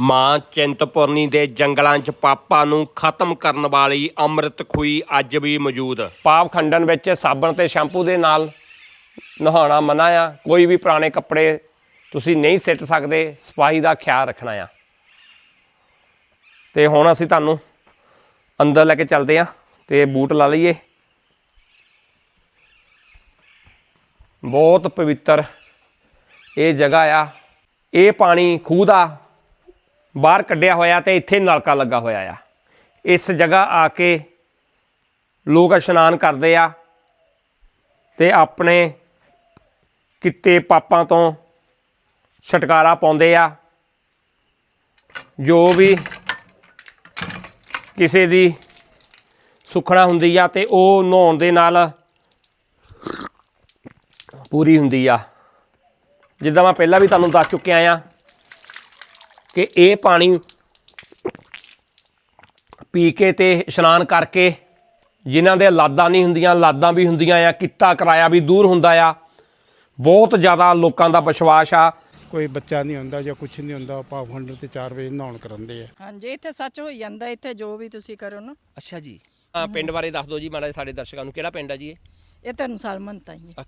ਮਾਂ ਚਿੰਤਪੁਰਨੀ ਦੇ ਜੰਗਲਾਂ 'ਚ ਪਾਪਾਂ ਨੂੰ ਖਤਮ ਕਰਨ ਵਾਲੀ ਅੰਮ੍ਰਿਤ ਖੂਈ ਅੱਜ ਵੀ ਮੌਜੂਦ। ਪਾਪ ਖੰਡਨ ਵਿੱਚ ਸਾਬਣ ਤੇ ਸ਼ੈਂਪੂ ਦੇ ਨਾਲ ਨਹਾਉਣਾ ਮਨਾ ਆ। ਕੋਈ ਵੀ ਪੁਰਾਣੇ ਕੱਪੜੇ ਤੁਸੀਂ ਨਹੀਂ ਸਿੱਟ ਸਕਦੇ ਸਫ਼ਾਈ ਦਾ ਖਿਆਲ ਰੱਖਣਾ ਆ। ਤੇ ਹੁਣ ਅਸੀਂ ਤੁਹਾਨੂੰ ਅੰਦਰ ਲੈ ਕੇ ਚੱਲਦੇ ਆ ਤੇ ਬੂਟ ਲਾ ਲਈਏ। ਬਹੁਤ ਪਵਿੱਤਰ ਇਹ ਜਗ੍ਹਾ ਆ। ਇਹ ਪਾਣੀ ਖੂਹ ਦਾ ਬਾਹਰ ਕੱਢਿਆ ਹੋਇਆ ਤੇ ਇੱਥੇ ਨਲਕਾ ਲੱਗਾ ਹੋਇਆ ਆ। ਇਸ ਜਗ੍ਹਾ ਆ ਕੇ ਲੋਕ ਇਸ਼ਨਾਨ ਕਰਦੇ ਆ ਤੇ ਆਪਣੇ ਕਿਤੇ ਪਾਪਾਂ ਤੋਂ ਛਟਕਾਰਾ ਪਾਉਂਦੇ ਆ। ਜੋ ਵੀ ਕਿਸੇ ਦੀ ਸੁਖਣਾ ਹੁੰਦੀ ਆ ਤੇ ਉਹ ਨਹਾਉਣ ਦੇ ਨਾਲ ਪੂਰੀ ਹੁੰਦੀ ਆ। ਜਿੱਦਾਂ ਮੈਂ ਪਹਿਲਾਂ ਵੀ ਤੁਹਾਨੂੰ ਦੱਸ ਚੁੱਕਿਆ ਆ ਕਿ ਇਹ ਪਾਣੀ ਪੀ ਕੇ ਤੇ ਇਸ਼ਨਾਨ ਕਰਕੇ ਜਿਨ੍ਹਾਂ ਦੇ ਲਾਦਾਂ ਨਹੀਂ ਹੁੰਦੀਆਂ ਲਾਦਾਂ ਵੀ ਹੁੰਦੀਆਂ ਆ ਕਿੱਤਾ ਕਿਰਾਇਆ ਵੀ ਦੂਰ ਹੁੰਦਾ ਆ ਬਹੁਤ ਜ਼ਿਆਦਾ ਲੋਕਾਂ ਦਾ ਵਿਸ਼ਵਾਸ ਆ। ਕੋਈ ਬੱਚਾ ਨਹੀਂ ਹੁੰਦਾ ਜਾਂ ਕੁਝ ਨਹੀਂ ਹੁੰਦਾ ਪਾਪ ਖੰਡਰ ਤੇ 4 ਵਜੇ ਨਹਾਉਣ ਕਰਾਉਂਦੇ ਆ। ਹਾਂਜੀ ਇੱਥੇ ਸੱਚ ਹੋਈ ਜਾਂਦਾ ਇੱਥੇ ਜੋ ਵੀ ਤੁਸੀਂ ਕਰੋ ਨਾ। ਅੱਛਾ ਜੀ। ਪਿੰਡ ਬਾਰੇ ਦੱਸ ਦਿਓ ਜੀ ਮਾੜਾ ਜਿਹਾ ਸਾਡੇ ਦਰਸ਼ਕਾਂ ਨੂੰ ਕਿਹੜਾ ਪਿੰਡ ਆ ਜੀ ਇਹ? ਇਹ ਤਾਂ ਮੁਸਲਮਾਨ ਤਾਂ ਹੀ ਹੈ